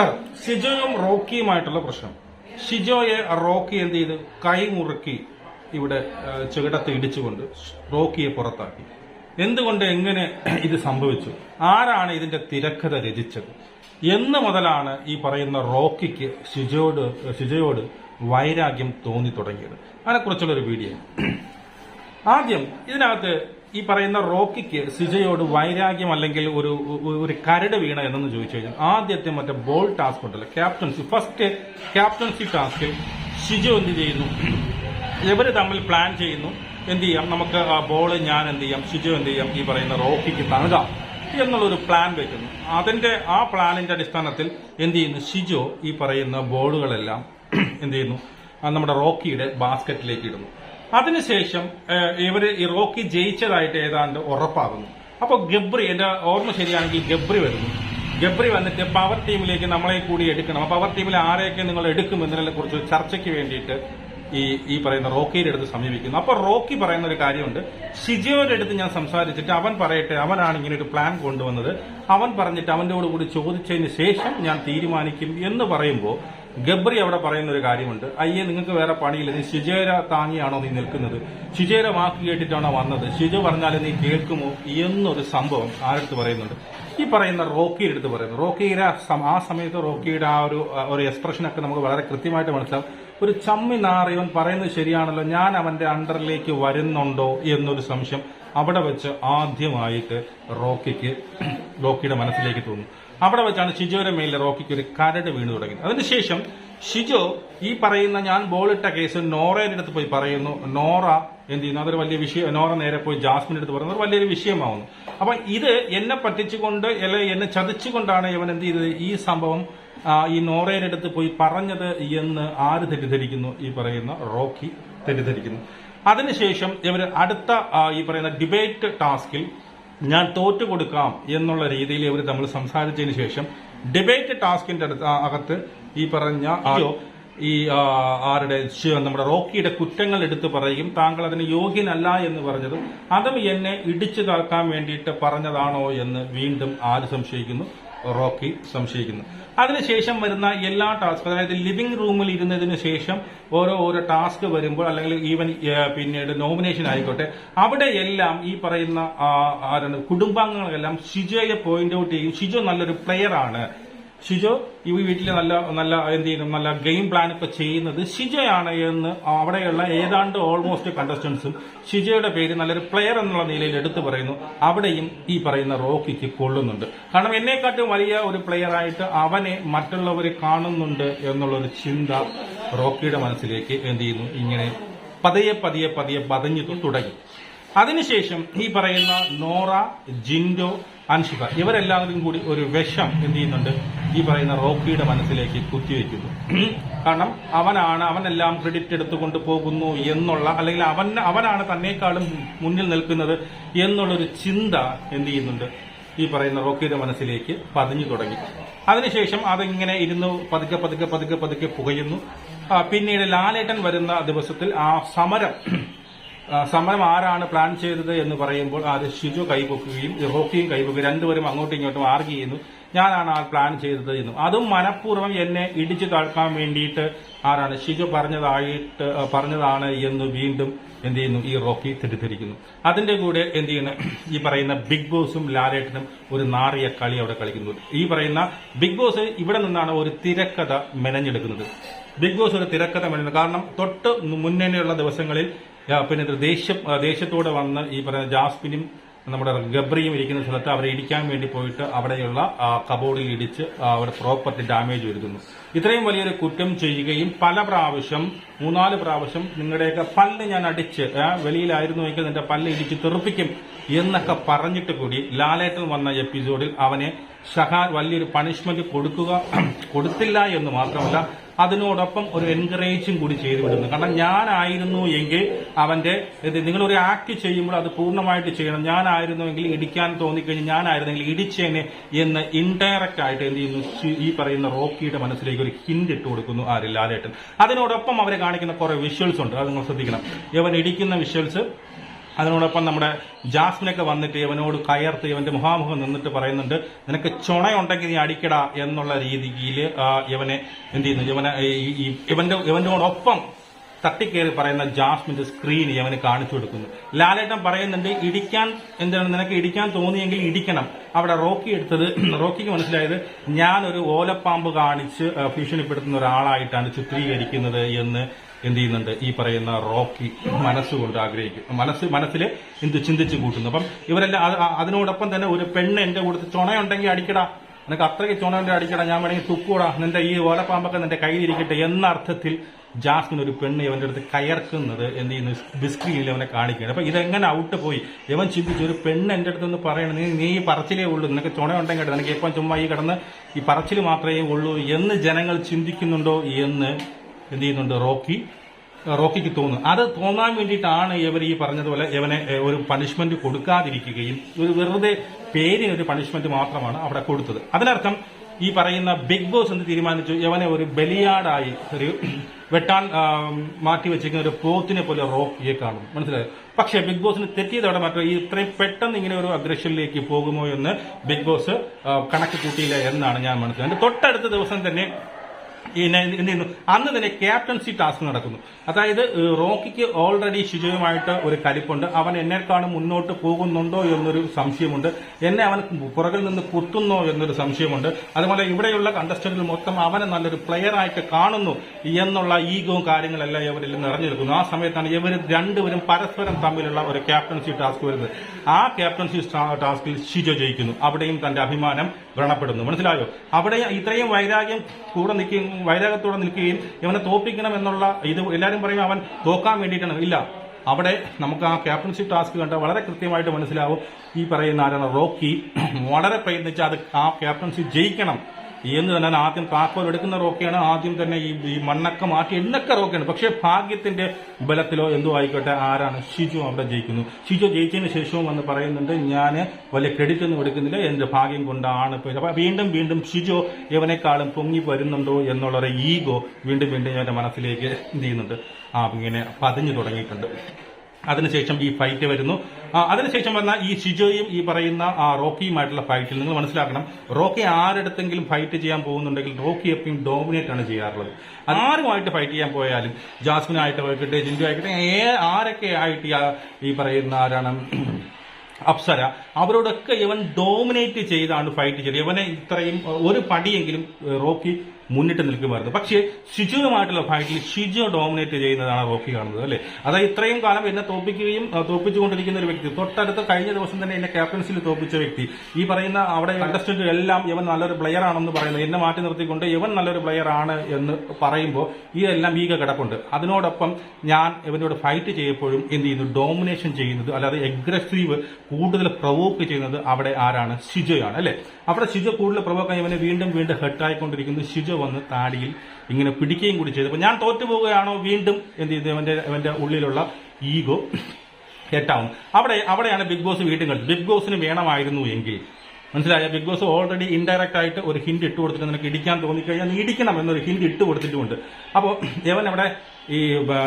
നമസ്കാരം. ഷിജോയും റോക്കിയുമായിട്ടുള്ള പ്രശ്നം. ഷിജോയെ റോക്കി എന്ത് ചെയ്ത്? കൈമുറുക്കി ഇവിടെ ചെകിടത്ത് ഇടിച്ചുകൊണ്ട് റോക്കിയെ പുറത്താക്കി. എന്തുകൊണ്ട് എങ്ങനെ ഇത് സംഭവിച്ചു? ആരാണ് ഇതിന്റെ തിരക്കഥ രചിച്ചത്? എന്ന് മുതലാണ് ഈ പറയുന്ന റോക്കിക്ക് ഷിജോയോട് ഷിജോയോട് വൈരാഗ്യം തോന്നി തുടങ്ങിയത്. അതിനെക്കുറിച്ചുള്ള ഒരു വീഡിയോ. ആദ്യം ഇതിനകത്ത് ഈ പറയുന്ന റോക്കിക്ക് സിജയോട് വൈരാഗ്യം അല്ലെങ്കിൽ ഒരു ഒരു- കരട് വീണ എന്നു ചോദിച്ചു കഴിഞ്ഞാൽ ആദ്യത്തെ മറ്റേ ബോൾ ടാസ്ക് ഉണ്ടല്ലോ ക്യാപ്റ്റൻസി ഫസ്റ്റ് ക്യാപ്റ്റൻസി ടാസ്കിൽ സിജോ എന്ത് ചെയ്യുന്നു? ഇവർ തമ്മിൽ പ്ലാൻ ചെയ്യുന്നു എന്ത് ചെയ്യാം? നമുക്ക് ആ ബോൾ ഞാൻ എന്ത് ചെയ്യാം? സിജോ എന്ത് ചെയ്യാം? ഈ പറയുന്ന റോക്കിക്ക് നൽകാം എന്നുള്ളൊരു പ്ലാൻ വെക്കുന്നു. അതിന്റെ ആ പ്ലാനിന്റെ അടിസ്ഥാനത്തിൽ എന്ത് ചെയ്യുന്നു? ഷിജോ ഈ പറയുന്ന ബോളുകളെല്ലാം എന്ത് ചെയ്യുന്നു? നമ്മുടെ റോക്കിയുടെ ബാസ്ക്കറ്റിലേക്ക് ഇടുന്നു. അതിനുശേഷം ഇവർ ഇറോക്കി റോക്കി ജയിച്ചതായിട്ട് ഏതാണ്ട് ഉറപ്പാകുന്നു. അപ്പൊ ഗബ്രി എന്റെ ഓർമ്മ ശരിയാണെങ്കിൽ ഗബ്രി വരുന്നു. ഗബ്രി വന്നിട്ട് പവർ ടീമിലേക്ക് നമ്മളെ കൂടി എടുക്കണം. പവർ ടീമിൽ ആരെയൊക്കെ നിങ്ങൾ എടുക്കും എന്നതിനെ കുറിച്ച് ചർച്ചയ്ക്ക് വേണ്ടിയിട്ട് ഈ ഈ പറയുന്ന റോക്കിയുടെ അടുത്ത് സമീപിക്കുന്നു. അപ്പൊ റോക്കി പറയുന്ന ഒരു കാര്യമുണ്ട്. ഷിജിയോടെ അടുത്ത് ഞാൻ സംസാരിച്ചിട്ട് അവൻ പറയട്ടെ അവനാണ് ഇങ്ങനെ ഒരു പ്ലാൻ കൊണ്ടുവന്നത്. അവൻ പറഞ്ഞിട്ട് അവന്റെ കൂടി ചോദിച്ചതിന് ശേഷം ഞാൻ തീരുമാനിക്കും എന്ന് പറയുമ്പോൾ ഗബ്രി അവിടെ പറയുന്ന ഒരു കാര്യമുണ്ട്. അയ്യേ നിങ്ങൾക്ക് വേറെ പണിയില്ല. നീ ഷിജേര താങ്ങിയാണോ നീ നിൽക്കുന്നത്? ഷിജേര വാക്ക് കേട്ടിട്ടാണോ വന്നത്? ഷിജു പറഞ്ഞാൽ നീ കേൾക്കുമോ? എന്നൊരു സംഭവം ആരടുത്ത് പറയുന്നുണ്ട്. ഈ പറയുന്ന റോക്കിയുടെ അടുത്ത് പറയുന്നു. റോക്കിയുടെ ആ സമയത്ത് റോക്കിയുടെ ആ ഒരു ഒരു എക്സ്പ്രഷനൊക്കെ നമുക്ക് വളരെ കൃത്യമായിട്ട് മനസ്സിലാവും. ഒരു ചമ്മി നാറിയവൻ പറയുന്നത് ശരിയാണല്ലോ. ഞാൻ അവന്റെ അണ്ടറിലേക്ക് വരുന്നുണ്ടോ എന്നൊരു സംശയം അവിടെ വെച്ച് ആദ്യമായിട്ട് റോക്കിക്ക് റോക്കിയുടെ മനസ്സിലേക്ക് തോന്നും. അവിടെ വെച്ചാണ് ഷിജോയുടെ മേലിൽ റോക്കിക്ക് ഒരു കരട് വീണ് തുടങ്ങിയത്. അതിനുശേഷം ഷിജോ ഈ പറയുന്ന ഞാൻ ബോളിട്ട കേസ് നോറയുടെ അടുത്ത് പോയി പറയുന്നു. നോറ എന്ത് ചെയ്യുന്നു? അതൊരു വലിയ വിഷയം. നോറ നേരെ പോയി ജാസ്മിന്റെ അടുത്ത് പറയുന്നത് വലിയൊരു വിഷയമാവുന്നു. അപ്പൊ ഇത് എന്നെ പറ്റിച്ചുകൊണ്ട് അല്ലെ എന്നെ ചതിച്ചുകൊണ്ടാണ് ഇവൻ എന്ത് ചെയ്തത്? ഈ സംഭവം ഈ നോറയുടെ അടുത്ത് പോയി പറഞ്ഞത് എന്ന് ആര് തെറ്റിദ്ധരിക്കുന്നു? ഈ പറയുന്ന റോക്കി തെറ്റിദ്ധരിക്കുന്നു. അതിനുശേഷം ഇവർ അടുത്ത ഈ പറയുന്ന ഡിബേറ്റ് ടാസ്കിൽ ഞാൻ തോറ്റു കൊടുക്കാം എന്നുള്ള രീതിയിൽ ഇവർ തമ്മിൽ സംസാരിച്ചതിന് ശേഷം ഡിബേറ്റ് ടാസ്കിന്റെ അടുത്ത് അകത്ത് ഈ പറഞ്ഞ ഈ ആരുടെ നമ്മുടെ റോക്കിയുടെ കുറ്റങ്ങൾ എടുത്തു പറയും. താങ്കൾ അതിന് യോഗ്യനല്ല എന്ന് പറഞ്ഞതും അതും എന്നെ ഇടിച്ചു താക്കാൻ വേണ്ടിയിട്ട് പറഞ്ഞതാണോ എന്ന് വീണ്ടും ആര് സംശയിക്കുന്നു? റോക്കി സംശയിക്കുന്നു. അതിനുശേഷം വരുന്ന എല്ലാ ടാസ്ക് അതായത് ലിവിംഗ് റൂമിൽ ഇരുന്നതിന് ശേഷം ഓരോ ഓരോ ടാസ്ക് വരുമ്പോൾ അല്ലെങ്കിൽ ഈവൻ പിന്നീട് നോമിനേഷൻ ആയിക്കോട്ടെ അവിടെ എല്ലാം ഈ പറയുന്ന ആരാണ് കുടുംബാംഗങ്ങളെല്ലാം ഷിജോയെ പോയിന്റ് ഔട്ട് ചെയ്യും. ഷിജോ നല്ലൊരു പ്ലെയർ ആണ്. ഷിജോ ഈ വീട്ടിൽ നല്ല നല്ല എന്ത് ചെയ്യുന്നു? നല്ല ഗെയിം പ്ലാൻ ഒക്കെ ചെയ്യുന്നത് ഷിജയാണ് എന്ന് അവിടെയുള്ള ഏതാണ്ട് ഓൾമോസ്റ്റ് കണ്ടസ്റ്റൻസും ഷിജയുടെ പേര് നല്ലൊരു പ്ലെയർ എന്നുള്ള നിലയിൽ എടുത്തു പറയുന്നു. അവിടെയും ഈ പറയുന്ന റോക്കിക്ക് കൊള്ളുന്നുണ്ട്. കാരണം എന്നെക്കാട്ടും വലിയ ഒരു പ്ലെയർ ആയിട്ട് അവനെ മറ്റുള്ളവർ കാണുന്നുണ്ട് എന്നുള്ളൊരു ചിന്ത റോക്കിയുടെ മനസ്സിലേക്ക് എന്ത് ചെയ്യുന്നു? ഇങ്ങനെ പതിയെ പതിയെ പതിയെ പതഞ്ഞു തുടങ്ങി. അതിനുശേഷം ഈ പറയുന്ന നോറ ജിൻഡോ അൻഷിക ഇവരെല്ലാവരും കൂടി ഒരു വിഷം എന്ത് ചെയ്യുന്നുണ്ട്? ഈ പറയുന്ന റോക്കിയുടെ മനസ്സിലേക്ക് കുത്തിവെക്കുന്നു. കാരണം അവനാണ് അവനെല്ലാം ക്രെഡിറ്റ് എടുത്തുകൊണ്ട് പോകുന്നു എന്നുള്ള അല്ലെങ്കിൽ അവൻ അവനാണ് തന്നെക്കാളും മുന്നിൽ നിൽക്കുന്നത് എന്നുള്ളൊരു ചിന്ത എന്ത് ചെയ്യുന്നുണ്ട്? ഈ പറയുന്ന റോക്കിയുടെ മനസ്സിലേക്ക് പതിഞ്ഞു തുടങ്ങി. അതിനുശേഷം അതിങ്ങനെ ഇരുന്ന് പതുക്കെ പതുക്കെ പതുക്കെ പതുക്കെ പുകയുന്നു. പിന്നീട് ലാലേട്ടൻ വരുന്ന ദിവസത്തിൽ ആ സമരം സമരം ആരാണ് പ്ലാൻ ചെയ്തത് എന്ന് പറയുമ്പോൾ അത് ഷിജു കൈപൊക്കുകയും ഹോക്കിയും കൈപൊക്കുകയും രണ്ടുപേരും അങ്ങോട്ടും ഇങ്ങോട്ടും ആർഗ് ചെയ്യുന്നു. ഞാനാണ് ആ പ്ലാൻ ചെയ്തത് എന്നും. അതും മനഃപൂർവം എന്നെ ഇടിച്ചു താഴ്ക്കാൻ വേണ്ടിയിട്ട് ആരാണ് ഷിജു പറഞ്ഞതായിട്ട് പറഞ്ഞതാണ് എന്ന് വീണ്ടും എന്ത് ചെയ്യുന്നു? ഈ റോക്കി തെറ്റിദ്ധരിക്കുന്നു. അതിന്റെ കൂടെ എന്ത് ചെയ്യുന്നു? ഈ പറയുന്ന ബിഗ് ബോസും ലാലേട്ടനും ഒരു നാറിയ കളി അവിടെ കളിക്കുന്നു. ഈ പറയുന്ന ബിഗ് ബോസ് ഇവിടെ നിന്നാണ് ഒരു തിരക്കഥ മെനഞ്ഞെടുക്കുന്നത്. ബിഗ് ബോസ് ഒരു തിരക്കഥ മെനഞ്ഞു കാരണം തൊട്ട് മുന്നണിയുള്ള ദിവസങ്ങളിൽ പിന്നെ ദേഷ്യം ദേഷ്യത്തോടെ വന്ന് ഈ പറയുന്ന ജാസ്മിനും നമ്മുടെ ഗബ്രിയും ഇരിക്കുന്ന സ്ഥലത്ത് അവരെ ഇടിക്കാൻ വേണ്ടി പോയിട്ട് അവിടെയുള്ള കബോർഡിൽ ഇടിച്ച് അവരുടെ പ്രോപ്പർട്ടി ഡാമേജ് വരുത്തുന്നു ഇത്രയും വലിയൊരു കുറ്റം ചെയ്യുകയും പല പ്രാവശ്യം മൂന്നാൽ പ്രാവശ്യം നിങ്ങളുടെയൊക്കെ പല്ല് ഞാൻ അടിച്ച് വെളിയിലായിരുന്നു വെളിയിലായിരുന്നുവെങ്കിൽ നിന്റെ പല്ല് ഇടിച്ച് തെറുപ്പിക്കും എന്നൊക്കെ പറഞ്ഞിട്ട് കൂടി ലാലേട്ടൻ വന്ന എപ്പിസോഡിൽ അവനെ ഷഹാൻ വലിയൊരു പണിഷ്മെന്റ് കൊടുക്കുക കൊടുത്തില്ല എന്ന് മാത്രമല്ല അതിനോടൊപ്പം ഒരു എൻകറേജും കൂടി ചെയ്തു വിടുന്നു. കാരണം ഞാനായിരുന്നു എങ്കിൽ അവന്റെ നിങ്ങളൊരു ആക്ട് ചെയ്യുമ്പോൾ അത് പൂർണമായിട്ട് ചെയ്യണം. ഞാനായിരുന്നുവെങ്കിൽ ഇടിക്കാൻ തോന്നിക്കഴിഞ്ഞ് ഞാനായിരുന്നെങ്കിൽ ഇടിച്ചേനെ എന്ന് ഇൻഡയറക്റ്റ് ആയിട്ട് എന്ത് ചെയ്യുന്നു? ഈ പറയുന്ന റോക്കിയുടെ മനസ്സിലേക്ക് ഒരു ഹിന്റ് ഇട്ട് കൊടുക്കുന്നു ആര്? ലാലേട്ടൻ. അതിനോടൊപ്പം അവരെ കാണിക്കുന്ന കുറെ വിഷ്വൽസ് ഉണ്ട്. അത് നിങ്ങൾ ശ്രദ്ധിക്കണം. ഇവൻ ഇടിക്കുന്ന വിഷ്വൽസ് അതിനോടൊപ്പം നമ്മുടെ ജാസ്മിനൊക്കെ വന്നിട്ട് ഇവനോട് കയർത്ത് ഇവന്റെ മുഖാമുഖം നിന്നിട്ട് പറയുന്നുണ്ട് നിനക്ക് ചുണയുണ്ടെങ്കിൽ നീ അടിക്കടാ എന്നുള്ള രീതിയിൽ ഇവനെ എന്ത് ചെയ്യുന്നു? ഇവനെ ഇവന്റെ ഇവനോടൊപ്പം തട്ടിക്കേറി പറയുന്ന ജാസ്മിന്റെ സ്ക്രീൻ ഇവന് കാണിച്ചു കൊടുക്കുന്നു. ലാലേട്ടൻ പറയുന്നുണ്ട് ഇടിക്കാൻ എന്താണ് നിനക്ക് ഇടിക്കാൻ തോന്നിയെങ്കിൽ ഇടിക്കണം. അവിടെ റോക്കി എടുത്തത് റോക്കിക്ക് മനസ്സിലായത് ഞാനൊരു ഓലപ്പാമ്പ് കാണിച്ച് ഭീഷണിപ്പെടുത്തുന്ന ഒരാളായിട്ടാണ് ചിത്രീകരിക്കുന്നത് എന്ന് എന്ത് ചെയ്യുന്നുണ്ട്? ഈ പറയുന്ന റോക്കി മനസ്സുകൊണ്ട് ആഗ്രഹിക്കും. മനസ്സ് മനസ്സിൽ എന്ത് ചിന്തിച്ചു കൂട്ടുന്നു. അപ്പം ഇവരെല്ലാം അത് അതിനോടൊപ്പം തന്നെ ഒരു പെണ്ണ് എന്റെ കൂടെ ചുണയുണ്ടെങ്കിൽ അടിക്കടാ. നിനക്ക് അത്രയ്ക്ക് ചുണയുണ്ടെങ്കിൽ അടിക്കടാ. ഞാൻ വേണമെങ്കിൽ തുക്കൂടാ. നിന്റെ ഈ ഓലപ്പാമ്പൊക്കെ നിന്റെ കയ്യിലിരിക്കട്ടെ എന്ന അർത്ഥത്തിൽ ജാസ്മിൻ ഒരു പെണ്ണ് ഇവന്റെ അടുത്ത് കയർക്കുന്നത് എന്ത് ചെയ്യുന്നു ബിസ്ക്രീനിൽ അവനെ കാണിക്കുകയാണ്. അപ്പൊ ഇതെങ്ങനെ ഔട്ട് പോയി? ഇവൻ ചിന്തിച്ചു ഒരു പെണ്ണ് എന്റെ അടുത്ത് നിന്ന് പറയണം. നീ നീ ഈ പറച്ചിലേ ഉള്ളൂ. നിനക്ക് ചുണയുണ്ടെങ്കിൽ നിനക്ക് ഇപ്പം ചുമ്മാ ഈ കിടന്ന് ഈ പറച്ചിൽ മാത്രമേ ഉള്ളൂ എന്ന് ജനങ്ങൾ ചിന്തിക്കുന്നുണ്ടോ എന്ന് എന്ത് ചെയ്യുന്നുണ്ട്? റോക്കി. റോക്കിക്ക് തോന്നുന്നു. അത് തോന്നാൻ വേണ്ടിയിട്ടാണ് ഇവർ ഈ പറഞ്ഞതുപോലെ ഇവനെ ഒരു പണിഷ്മെന്റ് കൊടുക്കാതിരിക്കുകയും ഒരു വെറുതെ പേരിന് ഒരു പണിഷ്മെന്റ് മാത്രമാണ് അവിടെ കൊടുത്തത്. അതിനർത്ഥം ഈ പറയുന്ന ബിഗ് ബോസ് എന്ന് തീരുമാനിച്ചു. ഇവനെ ഒരു ബലിയാടായി ഒരു വെട്ടാൻ മാറ്റി വെച്ചിരിക്കുന്ന ഒരു പോത്തിനെ പോലെ റോക്കിയെ കാണും. മനസ്സിലായോ? പക്ഷേ ബിഗ് ബോസിന് തെറ്റിയതോടെ മാത്രം ഈ ഇത്രയും പെട്ടെന്ന് ഇങ്ങനെ ഒരു അഗ്രഷനിലേക്ക് പോകുമോ എന്ന് ബിഗ് ബോസ് കണക്ക് കൂട്ടിയില്ല എന്നാണ് ഞാൻ മനസ്സിലായത്. തൊട്ടടുത്ത ദിവസം തന്നെ അന്ന് തന്നെ ക്യാപ്റ്റൻസി ടാസ്ക് നടക്കുന്നു. അതായത് റോക്കിക്ക് ഓൾറെഡി ശുചിയുമായിട്ട് ഒരു കലിപ്പുണ്ട്. അവൻ എന്നെക്കാളും മുന്നോട്ട് പോകുന്നുണ്ടോ എന്നൊരു സംശയമുണ്ട്. എന്നെ അവൻ പുറകിൽ നിന്ന് കുത്തുന്നോ എന്നൊരു സംശയമുണ്ട്. അതുപോലെ ഇവിടെയുള്ള കണ്ടസ്റ്റന്റിൽ മൊത്തം അവനെ നല്ലൊരു പ്ലെയർ ആയിട്ട് കാണുന്നു എന്നുള്ള ഈഗവും കാര്യങ്ങളെല്ലാം ഇവരിൽ നിറഞ്ഞിരിക്കുന്നു. ആ സമയത്താണ് ഇവർ രണ്ടുപേരും പരസ്പരം തമ്മിലുള്ള ഒരു ക്യാപ്റ്റൻസി ടാസ്ക് വരുന്നത്. ആ ക്യാപ്റ്റൻസി ടാസ്കിൽ ഷിജോ ജയിക്കുന്നു. അവിടെയും തന്റെ അഭിമാനം വ്രണപ്പെടുന്നു. മനസ്സിലായോ? അവിടെ ഇത്രയും വൈരാഗ്യം കൂടെ നിൽക്കുകയും വൈരാഗ്യത്തോടെ നിൽക്കുകയും ഇവനെ തോപ്പിക്കണം എന്നുള്ള ഇത് എല്ലാവരും പറയും അവൻ തോക്കാൻ വേണ്ടിയിട്ടാണ്. ഇല്ല. അവിടെ നമുക്ക് ആ ക്യാപ്റ്റൻഷിപ്പ് ടാസ്ക് കണ്ട വളരെ കൃത്യമായിട്ട് മനസ്സിലാവും ഈ പറയുന്ന ആരാണ്? റോക്കി. വളരെ പ്രയത്നിച്ച് അത് ആ ക്യാപ്റ്റൻഷിപ്പ് ജയിക്കണം. എന്ന് തന്നെ ആദ്യം താക്കോൽ എടുക്കുന്ന റോക്കിയാണ് ആദ്യം തന്നെ ഈ ഈ മണ്ണൊക്കെ മാറ്റി എന്നൊക്കെ റോക്കിയാണ്. പക്ഷേ ഭാഗ്യത്തിന്റെ ബലത്തിലോ എന്തോ ആയിക്കോട്ടെ ആരാണ്? ഷിജു അവിടെ ജയിക്കുന്നു. ഷിജു ജയിച്ചതിന് ശേഷവും വന്ന് പറയുന്നുണ്ട് ഞാൻ വലിയ ക്രെഡിറ്റ് ഒന്നും എടുക്കുന്നില്ല എന്റെ ഭാഗ്യം കൊണ്ടാണ് അപ്പോൾ അപ്പൊ വീണ്ടും വീണ്ടും ഷിജു ഇവനേക്കാളും പൊങ്ങി വരുന്നുണ്ടോ എന്നുള്ളൊരു ഈഗോ വീണ്ടും വീണ്ടും എന്റെ മനസ്സിലേക്ക് എന്ത് ചെയ്യുന്നുണ്ട്? ആ ഇങ്ങനെ പതിഞ്ഞു തുടങ്ങിയിട്ടുണ്ട്. അതിനുശേഷം ഈ ഫൈറ്റ് വരുന്നു. അതിനുശേഷം വന്ന ഈ ഷിജോയും ഈ പറയുന്ന റോക്കിയുമായിട്ടുള്ള ഫൈറ്റിൽ നിങ്ങൾ മനസ്സിലാക്കണം റോക്കി ആരെടുത്തെങ്കിലും ഫൈറ്റ് ചെയ്യാൻ പോകുന്നുണ്ടെങ്കിൽ റോക്കി എപ്പോഴും ഡോമിനേറ്റ് ആണ് ചെയ്യാറുള്ളത്. ആരുമായിട്ട് ഫൈറ്റ് ചെയ്യാൻ പോയാലും ജാസ്മിനായിട്ട് ആയിക്കോട്ടെ ജിൻഡു ആയിക്കോട്ടെ ഏ- ആരൊക്കെ ആയിട്ട് ഈ പറയുന്ന ആരാണ് അപ്സര അവരോടൊക്കെ ഇവൻ ഡോമിനേറ്റ് ചെയ്താണ് ഫൈറ്റ് ചെയ്തത്. ഇവനെ ഇത്രയും ഒരു പടിയെങ്കിലും റോക്കി മുന്നിട്ട് നിൽക്കുമായിരുന്നു. പക്ഷേ ഷിജുവുമായിട്ടുള്ള ഫൈറ്റിൽ ഷിജു ഡോമിനേറ്റ് ചെയ്യുന്നതാണ് റോക്കി കാണുന്നത് അല്ലെ? അതായത് ഇത്രയും കാലം എന്നെ തോപ്പിക്കുകയും തോപ്പിച്ചുകൊണ്ടിരിക്കുന്ന ഒരു വ്യക്തി തൊട്ടടുത്ത് കഴിഞ്ഞ ദിവസം തന്നെ എന്നെ ക്യാപ്റ്റൻസിൽ തോപ്പിച്ച വ്യക്തി. ഈ പറയുന്ന അവിടെ കണ്ടസ്റ്റന്റ് എല്ലാം ഇവൻ നല്ലൊരു പ്ലെയർ ആണെന്ന് പറയുന്നത് എന്നെ മാറ്റി നിർത്തിക്കൊണ്ട് ഇവൻ നല്ലൊരു പ്ലെയർ ആണ് എന്ന് പറയുമ്പോൾ ഇതെല്ലാം ഈഗ കിടപ്പുണ്ട്. അതിനോടൊപ്പം ഞാൻ ഇവനോട് ഫൈറ്റ് ചെയ്യപ്പോഴും എന്ത് ചെയ്യുന്നു? ഡോമിനേഷൻ ചെയ്യുന്നത് അല്ലാതെ എഗ്രസീവ് കൂടുതൽ പ്രൊവോക്ക് ചെയ്യുന്നത് അവിടെ ആരാണ്? ഷിജോയാണ് അല്ലെ? അവിടെ ഷിജോ കൂടുതൽ പ്രൊവോക്കാൻ ഇവനെ വീണ്ടും വീണ്ടും ഹെട്ടായിക്കൊണ്ടിരിക്കുന്നു ഷിജോ വന്ന് താടിയിൽ ഇങ്ങനെ പിടിക്കുകയും കൂടി ചെയ്തപ്പോൾ ഞാൻ തോറ്റു പോവുകയാണോ വീണ്ടും എന്ത് ചെയ്തു? അവന്റെ ഇവന്റെ ഉള്ളിലുള്ള ഈഗോ എട്ടാവും അവിടെ അവിടെയാണ് ബിഗ് ബോസ് വീണ്ടും കണ്ടത്. ബിഗ് ബോസിന് വേണമായിരുന്നു എങ്കിൽ മനസ്സിലായ? ബിഗ് ബോസ് ഓൾറെഡി ഇൻഡയറക്റ്റ് ആയിട്ട് ഒരു ഹിന്റ് ഇട്ട് കൊടുത്തിട്ട് നിനക്ക് ഇടിക്കാൻ തോന്നിക്കഴിഞ്ഞാൽ നീ ഇടിക്കണം എന്നൊരു ഹിന്റ് ഇട്ട് കൊടുത്തിട്ടുമുണ്ട്. അപ്പോൾ യവൻ അവിടെ ഈ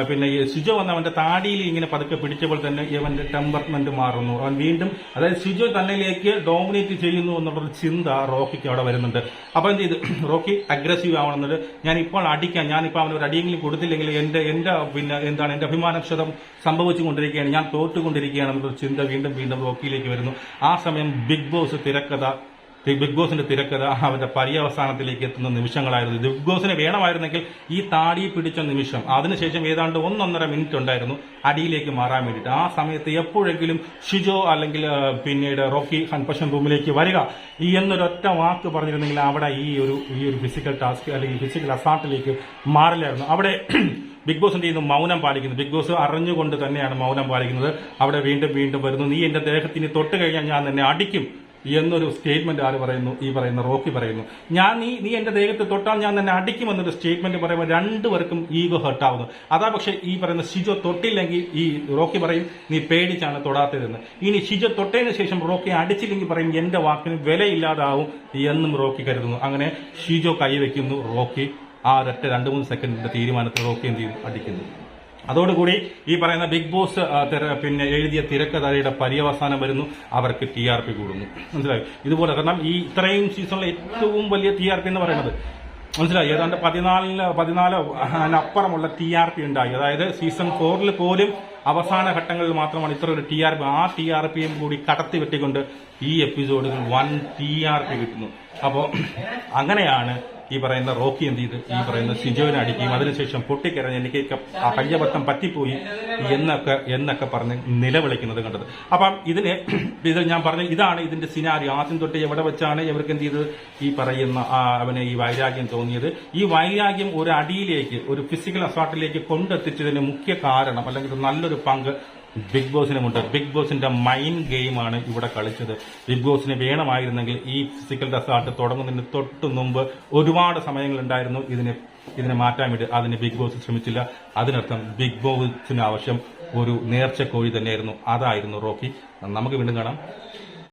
പിന്നെ ഈ സിജോ വന്ന് അവന്റെ താടിയിൽ ഇങ്ങനെ പതുക്കെ പിടിച്ചപ്പോൾ തന്നെ ഇവന്റെ ടെമ്പർമെന്റ് മാറുന്നു. അവൻ വീണ്ടും അതായത് സിജോ തന്നിലേക്ക് ഡോമിനേറ്റ് ചെയ്യുന്നു എന്നുള്ളൊരു ചിന്ത റോക്കിക്ക് അവിടെ വരുന്നുണ്ട്. അപ്പൊ എന്ത് ചെയ്ത്? Rocky aggressive ആവണമെന്നുണ്ട്. ഞാൻ ഇപ്പോൾ അടിക്കാൻ ഞാനിപ്പോൾ അവന് ഒരു അടിയെങ്കിലും കൊടുത്തില്ലെങ്കിൽ എന്റെ എന്റെ പിന്നെ എന്താണ് എന്റെ അഭിമാനക്ഷതം സംഭവിച്ചുകൊണ്ടിരിക്കുകയാണ്. ഞാൻ തോറ്റുകൊണ്ടിരിക്കുകയാണ് എന്നൊരു ചിന്ത വീണ്ടും വീണ്ടും റോക്കിയിലേക്ക് വരുന്നു. ആ സമയം ബിഗ് ബോസ് തിരക്കഥ ബിഗ് ബോസിന്റെ തിരക്കഥ അവന്റെ പര്യവസാനത്തിലേക്ക് എത്തുന്ന നിമിഷങ്ങളായിരുന്നു. ബിഗ് ബോസിന് വേണമായിരുന്നെങ്കിൽ ഈ താടി പിടിച്ച നിമിഷം അതിനുശേഷം ഏതാണ്ട് ഒന്നൊന്നര മിനിറ്റ് ഉണ്ടായിരുന്നു അടിയിലേക്ക് മാറാൻ വേണ്ടിയിട്ട്. ആ സമയത്ത് എപ്പോഴെങ്കിലും ഷിജോ അല്ലെങ്കിൽ പിന്നീട് റോക്കി കൺഫഷൻ റൂമിലേക്ക് വരിക ഈ എന്നൊരൊറ്റ വാക്ക് പറഞ്ഞിരുന്നെങ്കിൽ അവിടെ ഈ ഒരു ഈ ഒരു ഫിസിക്കൽ ടാസ്ക് അല്ലെങ്കിൽ ഫിസിക്കൽ അസാർട്ടിലേക്ക് മാറില്ലായിരുന്നു. അവിടെ ബിഗ് ബോസിന്റെ ഇന്ന് മൗനം പാലിക്കുന്നു. ബിഗ് ബോസ് അറിഞ്ഞുകൊണ്ട് തന്നെയാണ് മൗനം പാലിക്കുന്നത്. അവിടെ വീണ്ടും വീണ്ടും വരുന്നു. നീ എന്റെ ദേഹത്തിന് തൊട്ട് കഴിഞ്ഞാൽ ഞാൻ നിന്നെ അടിക്കും. എന്നൊരു സ്റ്റേറ്റ്മെന്റ് ആര് പറയുന്നു? ഈ പറയുന്ന റോക്കി പറയുന്നു. ഞാൻ നീ നീ എന്റെ ദേഹത്ത് തൊട്ടാൽ ഞാൻ തന്നെ അടിക്കുമെന്നൊരു സ്റ്റേറ്റ്മെന്റ് പറയുമ്പോൾ രണ്ടുപേർക്കും ഈഗോ ഹർട്ടാവുന്നു അതാ പക്ഷേ ഈ പറയുന്ന ഷിജോ തൊട്ടില്ലെങ്കിൽ ഈ റോക്കി പറയും നീ പേടിച്ചാണ് തൊടാത്തതെന്ന്. ഇനി ഷിജോ തൊട്ടതിന് ശേഷം റോക്കി അടിച്ചില്ലെങ്കിൽ പറയും എന്റെ വാക്കിന് വിലയില്ലാതാവും എന്നും റോക്കി കരുതുന്നു. അങ്ങനെ ഷിജോ കൈവയ്ക്കുന്നു. റോക്കി ആ ഒരൊറ്റ രണ്ട് മൂന്ന് സെക്കൻഡിന്റെ തീരുമാനത്തിൽ റോക്കി എന്ത് ചെയ്യും? അടിക്കുന്നു. അതോടുകൂടി ഈ പറയുന്ന ബിഗ് ബോസ് പിന്നെ എഴുതിയ തിരക്കഥയുടെ പര്യവസാനം വരുന്നു. അവർക്ക് ടി ആർ പി കൂടുന്നു. മനസ്സിലായി? ഇതുപോലെ കാരണം ഈ ഇത്രയും സീസണിലെ ഏറ്റവും വലിയ ടി ആർ പി എന്ന് പറയുന്നത് മനസ്സിലായി? ഏതാണ്ട് പതിനാലിന് പതിനാല് അപ്പുറമുള്ള ടി ആർ പി ഉണ്ടായി. അതായത് സീസൺ ഫോറിൽ പോലും അവസാന ഘട്ടങ്ങളിൽ മാത്രമാണ് ഇത്ര ഒരു ടി ആർ പി ആ ടി ആർ പിയും കൂടി കടത്തി വെട്ടിക്കൊണ്ട് ഈ എപ്പിസോഡുകൾ വൺ ടി ആർ പി കിട്ടുന്നു. അപ്പോൾ അങ്ങനെയാണ് ഈ പറയുന്ന റോക്കി എന്ത് ചെയ്ത്? ഈ പറയുന്ന സിജോനെ അടിക്കുകയും അതിനുശേഷം പൊട്ടിക്കരഞ്ഞ് എനിക്ക് ആ പയ്യബത്തം പറ്റിപ്പോയി എന്നൊക്കെ എന്നൊക്കെ പറഞ്ഞ് നിലവിളിക്കുന്നത് കണ്ടത്. അപ്പം ഇതിന് ഇതിൽ ഞാൻ പറഞ്ഞു ഇതാണ് ഇതിന്റെ സിനാരി ആദ്യം തൊട്ട് എവിടെ വെച്ചാണ് ഇവർക്ക് എന്ത് ചെയ്തത്? ഈ പറയുന്ന അവനെ അവന് ഈ വൈരാഗ്യം തോന്നിയത്. ഈ വൈരാഗ്യം ഒരു അടിയിലേക്ക് ഒരു ഫിസിക്കൽ അസാർട്ടിലേക്ക് കൊണ്ടെത്തിച്ചതിന് മുഖ്യ കാരണം അല്ലെങ്കിൽ നല്ലൊരു പങ്ക് ബിഗ് ബോസിനുമുണ്ട് ബിഗ് ബോസിന്റെ മൈൻഡ് ഗെയിമാണ് ഇവിടെ കളിച്ചത്. ബിഗ് ബോസിന് വേണമായിരുന്നെങ്കിൽ ഈ ഫിസിക്കൽ അസാർട്ട് തുടങ്ങുന്നതിന് തൊട്ട് മുമ്പ് ഒരുപാട് സമയങ്ങളുണ്ടായിരുന്നു ഇതിന് ഇതിനെ മാറ്റാൻ വേണ്ടി. അതിന് ബിഗ് ബോസ് ശ്രമിച്ചില്ല. അതിനർത്ഥം ബിഗ് ബോസിന് ആവശ്യം ഒരു നേർച്ച കോഴി തന്നെയായിരുന്നു. അതായിരുന്നു റോക്കി. നമുക്ക് വീണ്ടും കാണാം.